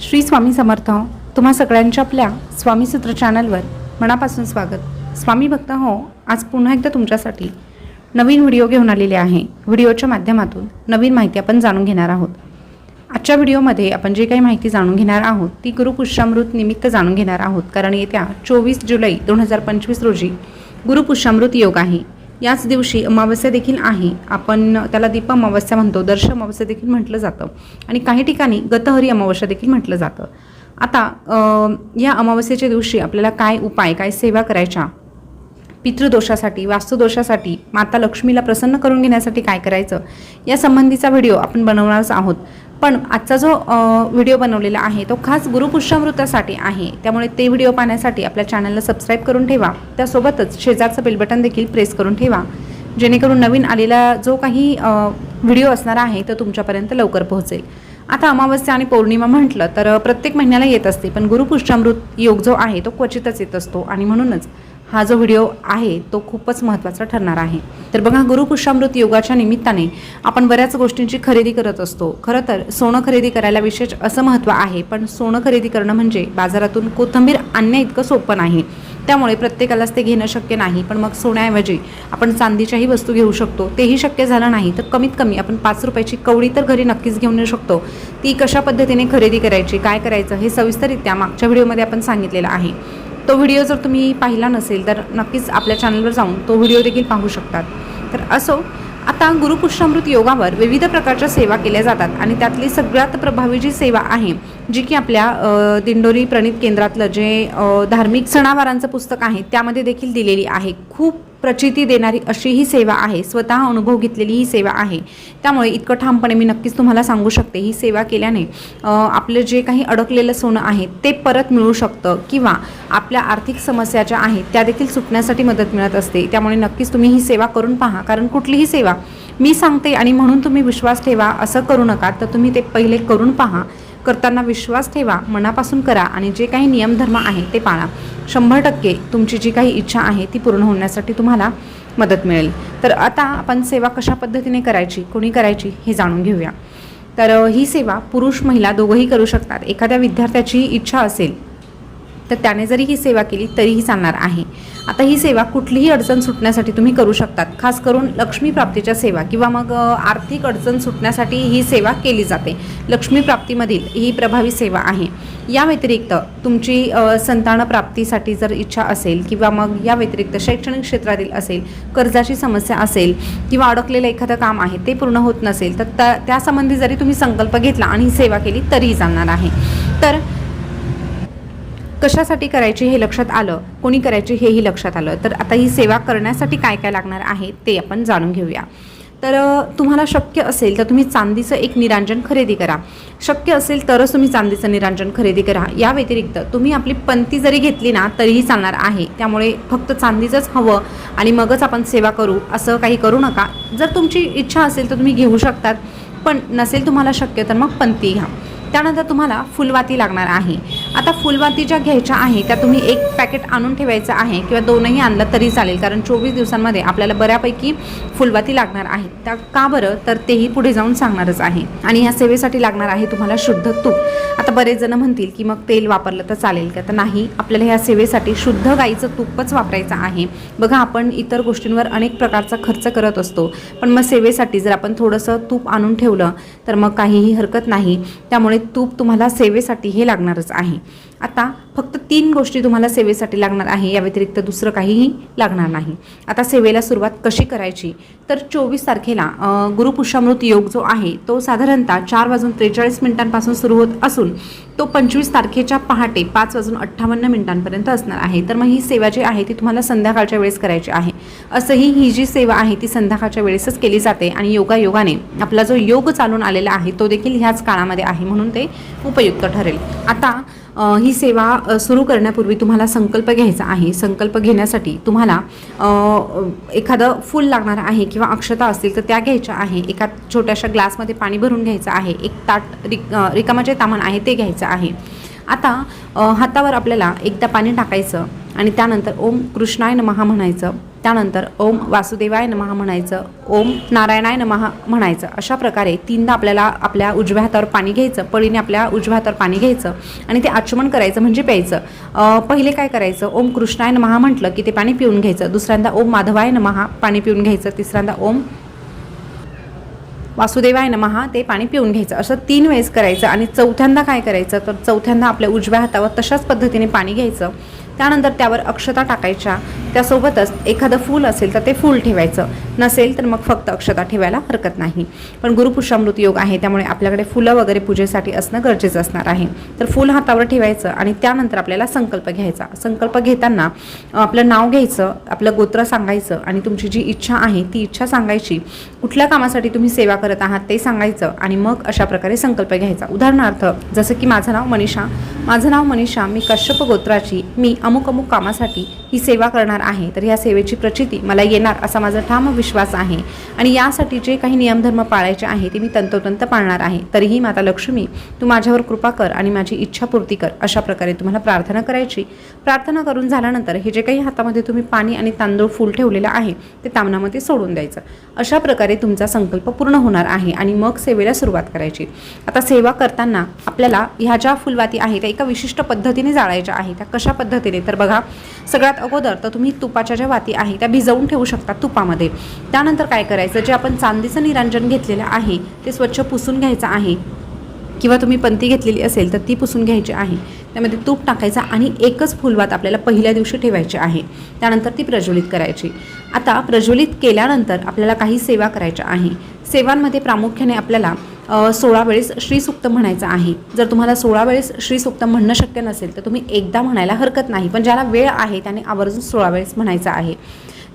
श्री स्वामी समर्थ हो. तुम्हा सगळ्यांच्या आपल्या स्वामी सूत्र चॅनलवर मनापासून स्वागत. स्वामी भक्त हो आज पुन्हा एकदा तुमच्यासाठी नवीन व्हिडिओ घेऊन आलेले आहे. व्हिडिओच्या माध्यमातून नवीन माहिती आपण जाणून घेणार आहोत. आजच्या व्हिडिओमध्ये आपण जे काही माहिती जाणून घेणार आहोत ती गुरुपुष्यामृत निमित्त जाणून घेणार आहोत. कारण येत्या चोवीस जुलै दोन हजार पंचवीस रोजी गुरुपुष्यामृत योग आहे. याच दिवशी अमावस्या देखील आहे. आपण त्याला दीप अमावस्या म्हणतो दर्श अमावस्या देखील म्हटलं जातं. आणि काही ठिकाणी गतहरी अमावस्या देखील म्हटलं जातं. आता या अमावस्येच्या दिवशी आपल्याला काय उपाय काय सेवा करायच्या? पितृदोषासाठी वास्तुदोषासाठी माता लक्ष्मीला प्रसन्न करून घेण्यासाठी काय करायचं? या संबंधीचा व्हिडिओ आपण बनवणारच आहोत. पण आजचा जो व्हिडिओ बनवलेला आहे तो खास गुरुपुष्यामृतासाठी आहे. त्यामुळे ते व्हिडिओ पाहण्यासाठी आपल्या चॅनलला सबस्क्राईब करून ठेवा. त्यासोबतच शेजारचं बेल बटन देखील प्रेस करून ठेवा. जेणेकरून नवीन आलेला जो काही व्हिडिओ असणार आहे तो तुमच्यापर्यंत लवकर पोहोचेल. आता अमावस्या आणि पौर्णिमा म्हटलं तर प्रत्येक महिन्याला येत असते. पण गुरुपुष्यामृत योग जो आहे तो क्वचितच येत असतो. आणि म्हणूनच हा जो व्हिडिओ आहे तो खूपच महत्त्वाचा ठरणार आहे. तर बघा गुरुपुष्यामृत योगाच्या निमित्ताने आपण बऱ्याच गोष्टींची खरेदी करत असतो. खरं तर सोनं खरेदी करायला विशेष असं महत्त्व आहे पण सोनं खरेदी करणं म्हणजे बाजारातून कोथंबीर आणण्या इतकं सोपं नाही. त्यामुळे प्रत्येकालाच ते घेणं शक्य नाही पण मग सोन्याऐवजी आपण चांदीच्याही वस्तू घेऊ शकतो. तेही शक्य झालं नाही तर कमीत कमी आपण पाच रुपयाची कवडी तर घरी नक्कीच घेऊन येऊ शकतो. ती कशा पद्धतीने खरेदी करायची काय करायचं हे सविस्तररित्या मागच्या व्हिडिओमध्ये आपण सांगितलेलं आहे. तो व्हिडिओ जर तुम्ही पाहिला नसेल तर नक्कीच आपल्या चॅनलवर जाऊन तो व्हिडिओ देखील पाहू शकतात. तर असो आता गुरुपुष्यामृत योगावर विविध प्रकारच्या सेवा केल्या जातात आणि त्यातली सगळ्यात प्रभावी जी सेवा आहे जी की आपल्या दिंडोरी प्रणित केंद्रातलं जे धार्मिक सणावारांचं पुस्तक आहे त्यामध्ये देखील दिलेली आहे. खूप प्रचिती देणारी अशी ही सेवा आहे. स्वतः अनुभव घेतलेली ही सेवा आहे. त्यामुळे इतकं ठामपणे मी नक्कीच तुम्हाला सांगू शकते. ही सेवा केल्याने आपलं जे काही अडकलेलं सोनं आहे ते परत मिळू शकतं किंवा आपल्या आर्थिक समस्या ज्या आहेत त्या देखील सुटण्यासाठी मदत मिळत असते. त्यामुळे नक्कीच तुम्ही ही सेवा करून पहा. कारण कुठलीही सेवा मी सांगते आणि म्हणून तुम्ही विश्वास ठेवा असं करू नका तर तुम्ही ते पहिले करून पहा. करताना विश्वास ठेवा मनापासून करा आणि जे काही नियमधर्म आहे ते पाळा. शंभर टक्के तुमची जी काही इच्छा आहे ती पूर्ण होण्यासाठी तुम्हाला मदत मिळेल. तर आता आपण सेवा कशा पद्धतीने करायची कोणी करायची हे जाणून घेऊया. तर ही सेवा पुरुष महिला दोघंही करू शकतात. एखाद्या विद्यार्थ्याची इच्छा असेल तर त्याने जरी ही सेवा केली तरीही चालणार आहे. आता ही सेवा कुठलीही अडचण सुटण्यासाठी तुम्ही करू शकतात. खास करून लक्ष्मी प्राप्तीच्या सेवा किंवा मग आर्थिक अडचण सुटण्यासाठी ही सेवा केली जाते. लक्ष्मी प्राप्तीमधील ही प्रभावी सेवा आहे. या व्यतिरिक्त तुमची संतानप्राप्तीसाठी संतान प्राप्तीसाठी जर इच्छा असेल किंवा मग या व्यतिरिक्त शैक्षणिक क्षेत्रातील असेल कर्जाची समस्या असेल किंवा अडकलेलं एखादं काम आहे ते पूर्ण होत नसेल तर त्या त्यासंबंधी जरी तुम्ही संकल्प घेतला आणि ही सेवा केली तरीही चालणार आहे. तर कशासाठी करायची हे लक्षात आलं? कोणी करायची हेही लक्षात आलं. तर आता ही सेवा करण्यासाठी काय काय लागणार आहे ते आपण जाणून घेऊया. तर तुम्हाला शक्य असेल तर तुम्ही चांदीचं एक निरांजन खरेदी करा. शक्य असेल तरच तुम्ही चांदीचं निरांजन खरेदी करा. या व्यतिरिक्त तुम्ही आपली पंती जरी घेतली ना तरीही चालणार आहे. त्यामुळे फक्त चांदीचंच हवं आणि मगच आपण सेवा करू असं काही करू नका. जर तुमची इच्छा असेल तर तुम्ही घेऊ शकतात. पण नसेल तुम्हाला शक्य तर मग पंती घ्या. त्यानंतर तुम्हाला फुलवाती लागणार आहे. आता फुलवाती ज्या घ्यायच्या आहे त्या तुम्ही एक पॅकेट आणून ठेवायचं आहे किंवा दोनही आणलं तरी चालेल कारण चोवीस दिवसांमध्ये आपल्याला बऱ्यापैकी फुलवाती लागणार आहे. त्या का बरं? तर तेही पुढे जाऊन सांगणारच आहे. आणि ह्या सेवेसाठी लागणार आहे तुम्हाला शुद्ध तूप. आता बरेच जण म्हणतील की मग तेल वापरलं तर चालेल का? तर नाही आपल्याला ह्या सेवेसाठी शुद्ध गाईचं तूपच वापरायचं आहे. बघा आपण इतर गोष्टींवर अनेक प्रकारचा खर्च करत असतो. पण मग सेवेसाठी जर आपण थोडंसं तूप आणून ठेवलं तर मग काहीही हरकत नाही. त्यामुळे तूप तुम्हाला सेवेसाठी हे लागणारच आहे. आता फक्त तीन गोष्टी तुम्हाला सेवेसाठी लागणार आहे. या व्यतिरिक्त दुसरं काहीही लागणार नाही. आता सेवेला सुरुवात कशी करायची? तर चोवीस तारखेला गुरुपुष्यामृत योग जो आहे तो साधारणतः चार वाजून त्रेचाळीस मिनिटांपासून सुरू होत असून तो पंचवीस तारखेच्या पहाटे पाच वाजून अठ्ठावन्न मिनिटांपर्यंत असणार आहे. तर मग ही सेवा जी आहे ती तुम्हाला संध्याकाळच्या वेळेस करायची आहे. असंही ही जी सेवा आहे ती संध्याकाळच्या वेळेसच केली जाते आणि योगायोगाने आपला जो योग चालून आलेला आहे तो देखील ह्याच काळामध्ये आहे म्हणून ते उपयुक्त ठरेल. आता ही सेवा सुरू करण्यापूर्वी तुम्हाला संकल्प घ्यायचा आहे. संकल्प घेण्यासाठी तुम्हाला एखादं फूल लागणार आहे किंवा अक्षता असतील तर त्या घ्यायच्या आहे. एका छोट्याशा ग्लासमध्ये पाणी भरून घ्यायचं आहे. एक ताट रिक रिकामा जे तामण आहे ते घ्यायचं आहे. आता हातावर आपल्याला एकदा पाणी टाकायचं आणि त्यानंतर ओम कृष्णाय नमहा म्हणायचं. त्यानंतर ओम वासुदेवाय नमः म्हणायचं ओम नारायणाय नमः म्हणायचं. अशा प्रकारे तीनदा आपल्याला आपल्या उजव्या हातावर पाणी घ्यायचं पळीने आपल्या उजव्या हातावर पाणी घ्यायचं आणि ते आचमन करायचं म्हणजे प्यायचं. पहिले काय करायचं ओम कृष्णाय नमः म्हटलं की ते पाणी पिऊन घ्यायचं. दुसऱ्यांदा ओम माधवाय नमः पाणी पिऊन घ्यायचं. तिसऱ्यांदा ओम वासुदेवाय नमहा ते पाणी पिऊन घ्यायचं. असं तीन वेळेस करायचं आणि चौथ्यांदा काय करायचं तर चौथ्यांदा आपल्या उजव्या हातावर तशाच पद्धतीने पाणी घ्यायचं. त्यानंतर त्यावर अक्षता टाकायच्या. त्यासोबतच एखादं फूल असेल तर ते फूल ठेवायचं. नसेल तर मग फक्त अक्षता ठेवायला हरकत नाही. पण गुरुपुष्यामृत योग आहे त्यामुळे आपल्याकडे फुलं वगैरे पूजेसाठी असणं गरजेचं असणार आहे. तर फूल हातावर ठेवायचं आणि त्यानंतर आपल्याला संकल्प घ्यायचा. संकल्प घेताना आपलं नाव घ्यायचं आपलं गोत्र सांगायचं आणि तुमची जी इच्छा आहे ती इच्छा सांगायची. कुठल्या कामासाठी तुम्ही सेवा करत आहात ते सांगायचं आणि मग अशा प्रकारे संकल्प घ्यायचा. उदाहरणार्थ जसं की माझं नाव मनीषा. माझं नाव मनीषा. मी कश्यप गोत्राची. मी अमुक अमुक कामासाठी ही सेवा करणार आहे तर ह्या सेवेची प्रचिती मला येणार असा माझा ठाम विश्वास आहे. आणि यासाठी जे काही नियमधर्म पाळायचे आहे ते मी तंतोतंत पाळणार आहे. तरीही माता लक्ष्मी तू माझ्यावर कृपा कर आणि माझी इच्छा पूर्ती कर अशा प्रकारे तुम्हाला प्रार्थना करायची. प्रार्थना करून झाल्यानंतर हे जे काही हातामध्ये तुम्ही पाणी आणि तांदूळ फूल ठेवलेलं आहे ते तामणामध्ये सोडून द्यायचं. अशा प्रकारे तुमचा संकल्प पूर्ण होणार आहे आणि मग सेवेला सुरुवात करायची. आता सेवा करताना आपल्याला ह्या ज्या फुलवाती आहे त्या एका विशिष्ट पद्धतीने जाळायच्या आहे त्या कशा पद्धतीने? तर बघा सगळ्यात अगोदर तर तुम्ही तुपाच्या ज्या वाती आहे त्या भिजवून ठेवू शकता तुपामध्ये. त्यानंतर काय करायचं? जे आपण चांदीचं निरांजन घेतलेलं आहे ते स्वच्छ पुसून घ्यायचं आहे. किंवा तुम्ही पंती घेतलेली असेल तर ती पुसून घ्यायची आहे. त्यामध्ये तूप टाकायचा आणि एकच फुलवात आपल्याला पहिल्या दिवशी ठेवायची आहे. त्यानंतर ती प्रज्वलित करायची. आता प्रज्वलित केल्यानंतर आपल्याला काही सेवा करायच्या आहे. सेवांमध्ये प्रामुख्याने आपल्याला सोळा वेळेस श्रीसुक्त म्हणायचं आहे. जर तुम्हाला सोळा वेळेस श्रीसुक्त म्हणणं शक्य नसेल तर तुम्ही एकदा म्हणायला हरकत नाही. पण ज्याला वेळ आहे त्याने आवर्जून सोळा वेळेस म्हणायचं आहे.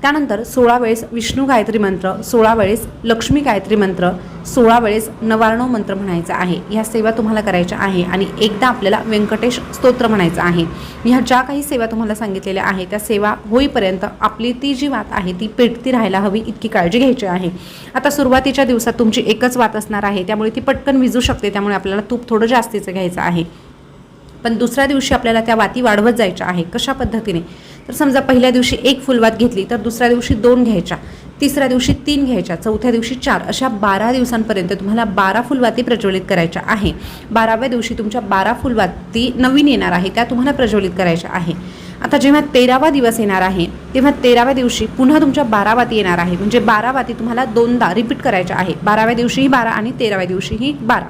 त्यानंतर सोळा वेळेस विष्णू गायत्री मंत्र सोळा वेळेस लक्ष्मी गायत्री मंत्र सोळा वेळेस नवारणव मंत्र म्हणायचा आहे. ह्या सेवा तुम्हाला करायच्या आहे आणि एकदा आपल्याला व्यंकटेश स्तोत्र म्हणायचं आहे. ह्या ज्या काही सेवा तुम्हाला सांगितलेल्या आहे त्या सेवा होईपर्यंत आपली ती जी वात आहे ती पेटती राहायला हवी इतकी काळजी घ्यायची आहे. आता सुरुवातीच्या दिवसात तुमची एकच वात असणार आहे त्यामुळे ती पटकन विजू शकते त्यामुळे आपल्याला तूप थोडं जास्तीचं घ्यायचं आहे. पण दुसऱ्या दिवशी आपल्याला त्या वाती वाढवत जायच्या आहे. कशा पद्धतीने? तर समजा पहिल्या दिवशी एक फुलवात घेतली तर दुसऱ्या दिवशी दोन घ्यायच्या तिसऱ्या दिवशी तीन घ्यायच्या चौथ्या दिवशी चार अशा बारा दिवसांपर्यंत तुम्हाला बारा फुलवाती प्रज्वलित करायच्या आहे. बाराव्या दिवशी तुमच्या बारा फुलवाती नवीन येणार आहे त्या तुम्हाला प्रज्वलित करायच्या आहे. आता जेव्हा तेरावा दिवस येणार आहे तेव्हा तेराव्या दिवशी पुन्हा तुमच्या बारा वाती येणार आहे म्हणजे बारा वाती तुम्हाला दोनदा रिपीट करायच्या आहे. बाराव्या दिवशीही बारा आणि तेराव्या दिवशीही बारा.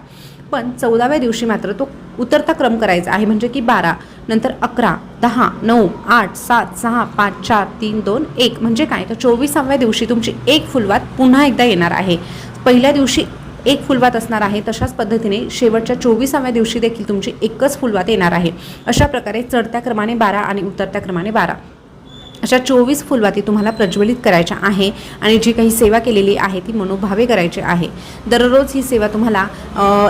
पण चौदाव्या दिवशी मात्र तो उतरता क्रम करायचा आहे. म्हणजे की बारा नंतर अकरा दहा नऊ आठ सात सहा पाच चार तीन दोन एक. म्हणजे काय? तर चोवीसाव्या दिवशी तुमची एक फुलवात पुन्हा एकदा येणार आहे. पहिल्या दिवशी एक फुलवात असणार आहे. तशाच पद्धतीने शेवटच्या चोवीसाव्या दिवशी देखील तुमची एकच फुलवात येणार आहे. अशा प्रकारे चढत्या क्रमाने बारा आणि उतरत्या क्रमाने बारा. अशा चोवीस फुलवाती तुम्हाला प्रज्वलित करायच्या आहे आणि जी काही सेवा केलेली आहे ती मनोभावे करायची आहे. दररोज ही सेवा तुम्हाला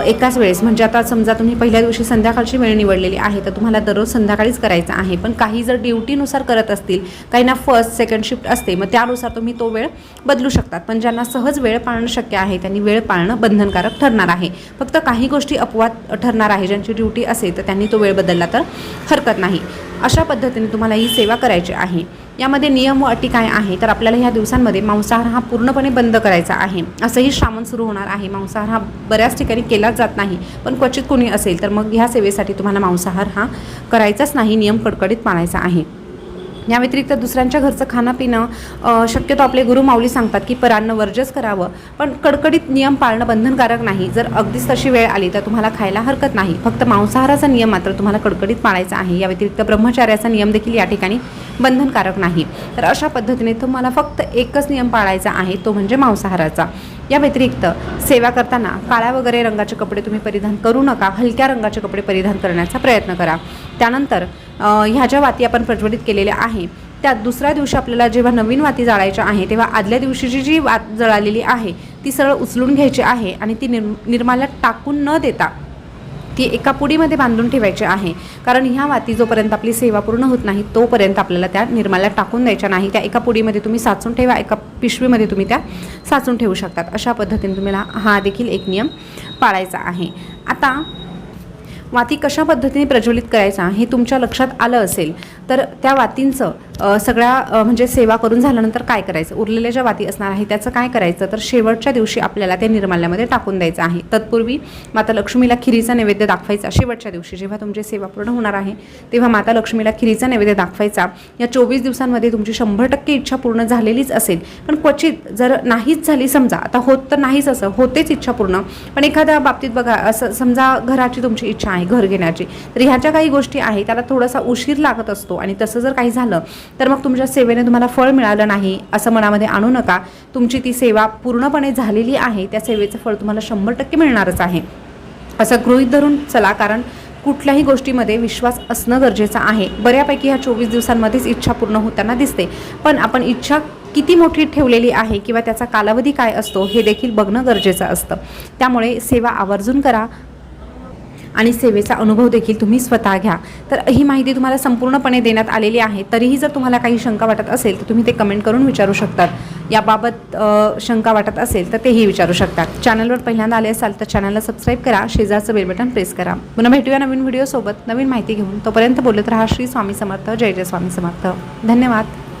एकाच वेळेस म्हणजे आता समजा तुम्ही पहिल्या दिवशी संध्याकाळची वेळ निवडलेली आहे तर तुम्हाला दररोज संध्याकाळीच करायचं आहे. पण काही जर ड्युटीनुसार करत असतील काही ना फर्स्ट सेकंड शिफ्ट असते मग त्यानुसार तुम्ही तो वेळ बदलू शकतात. पण ज्यांना सहज वेळ पाळणं शक्य आहे त्यांनी वेळ पाळणं बंधनकारक ठरणार आहे. फक्त काही गोष्टी अपवाद ठरणार आहे ज्यांची ड्युटी असेल तर त्यांनी तो वेळ बदलला तर हरकत नाही. अशा पद्धतीने तुम्हाला ही सेवा करायची आहे. यामध्ये नियम व अटी काय आहे? तर आपल्याला ह्या दिवसांमध्ये मांसाहार हा पूर्णपणे बंद करायचा आहे. असंही श्रावण सुरू होणार आहे. मांसाहार हा बऱ्याच ठिकाणी केलाच जात नाही पण क्वचित कोणी असेल तर मग ह्या सेवेसाठी तुम्हाला मांसाहार हा करायचाच नाही नियम कडकडीत पाळायचा आहे. या व्यतिरिक्त दुसऱ्यांच्या घरचं खाणं पिणं शक्यतो आपले गुरु माऊली सांगतात की परांना वर्जच करावं पण कडकडीत नियम पाळणं बंधनकारक नाही. जर अगदीच तशी वेळ आली तर तुम्हाला खायला हरकत नाही. फक्त मांसाहाराचा नियम मात्र तुम्हाला कडकडीत पाळायचा आहे. या व्यतिरिक्त ब्रह्मचार्याचा नियम देखील या ठिकाणी बंधनकारक नाही. तर अशा पद्धतीने तुम्हाला फक्त एकच नियम पाळायचा आहे तो म्हणजे मांसाहाराचा. या व्यतिरिक्त सेवा करताना काळ्या वगैरे रंगाचे कपडे तुम्ही परिधान करू नका हलक्या रंगाचे कपडे परिधान करण्याचा प्रयत्न करा. त्यानंतर ह्या ज्या वाती आपण प्रज्वलित केलेल्या आहे त्या दुसऱ्या दिवशी आपल्याला जेव्हा नवीन वाती जाळायच्या आहे तेव्हा आदल्या दिवशीची जी वात जळालेली आहे ती सरळ उचलून घ्यायची आहे आणि ती निर् निर्माल्यात टाकून न देता ती एका पुडीमध्ये बांधून ठेवायची आहे. कारण ह्या वाती जोपर्यंत आपली सेवा पूर्ण होत नाही तोपर्यंत आपल्याला त्या निर्माल्यात टाकून द्यायच्या नाही. त्या एका पुडीमध्ये तुम्ही साचून ठेवा एका पिशवीमध्ये तुम्ही त्या साचून ठेवू शकतात. अशा पद्धतीने तुम्हाला हा देखील एक नियम पाळायचा आहे. आता वाती कशा पद्धतीने प्रज्वलित करायचा हे तुमच्या लक्षात आलं असेल तर त्या वातींचं सगळ्या म्हणजे सेवा करून झाल्यानंतर काय करायचं? उरलेल्या ज्या वाती असणार आहे त्याचं काय करायचं? तर शेवटच्या दिवशी आपल्याला ते निर्माल्यामध्ये टाकून द्यायचं आहे. तत्पूर्वी माता लक्ष्मीला खिरीचा नैवेद्य दाखवायचा शेवटच्या दिवशी. जेव्हा तुमची सेवा पूर्ण होणार आहे तेव्हा माता लक्ष्मीला खिरीचा नैवेद्य दाखवायचा. या चोवीस दिवसांमध्ये तुमची शंभर टक्के इच्छा पूर्ण झालेलीच असेल. पण क्वचित जर नाहीच झाली समजा आता होत तर नाहीच असं होतेच इच्छा पूर्ण. पण एखाद्या बाबतीत बघा असं समजा घराची तुमची इच्छा आहे घर घेण्याची तर ह्या ज्या काही गोष्टी आहे त्याला थोडासा उशीर लागत असतो. आणि तसं जर काही झालं तर मग तुमच्या सेवेने तुम्हाला फळ मिळालं नाही असं मनामध्ये आणू नका. तुमची ती सेवा पूर्णपणे झालेली आहे त्या सेवेचं फळ तुम्हाला शंभर टक्के मिळणारच आहे. असं गृहित धरून चला कारण कुठल्याही गोष्टीमध्ये विश्वास असणं गरजेचं आहे. बऱ्यापैकी ह्या चोवीस दिवसांमध्येच इच्छा पूर्ण होताना दिसते. पण आपण इच्छा किती मोठी ठेवलेली आहे किंवा त्याचा कालावधी काय असतो हे देखील बघणं गरजेचं असतं. त्यामुळे सेवा आवर्जून करा आणि सेवेचा अनुभव देखील तुम्ही स्वतः घ्या. तर ही माहिती तुम्हाला संपूर्णपणे देण्यात आलेली आहे. तरीही जर तुम्हाला काही शंका वाटत असेल तर तुम्ही ते कमेंट करून विचारू शकतात. याबाबत शंका वाटत असेल तर तेही विचारू शकतात. चॅनलवर पहिल्यांदा आले असाल तर चॅनलला सबस्क्राईब करा. शेजारचं बेल बटन प्रेस करा. पुन्हा भेटूया नवीन व्हिडिओसोबत नवीन माहिती घेऊन तोपर्यंत बोलत राहा. श्री स्वामी समर्थ. जय जय स्वामी समर्थ. धन्यवाद.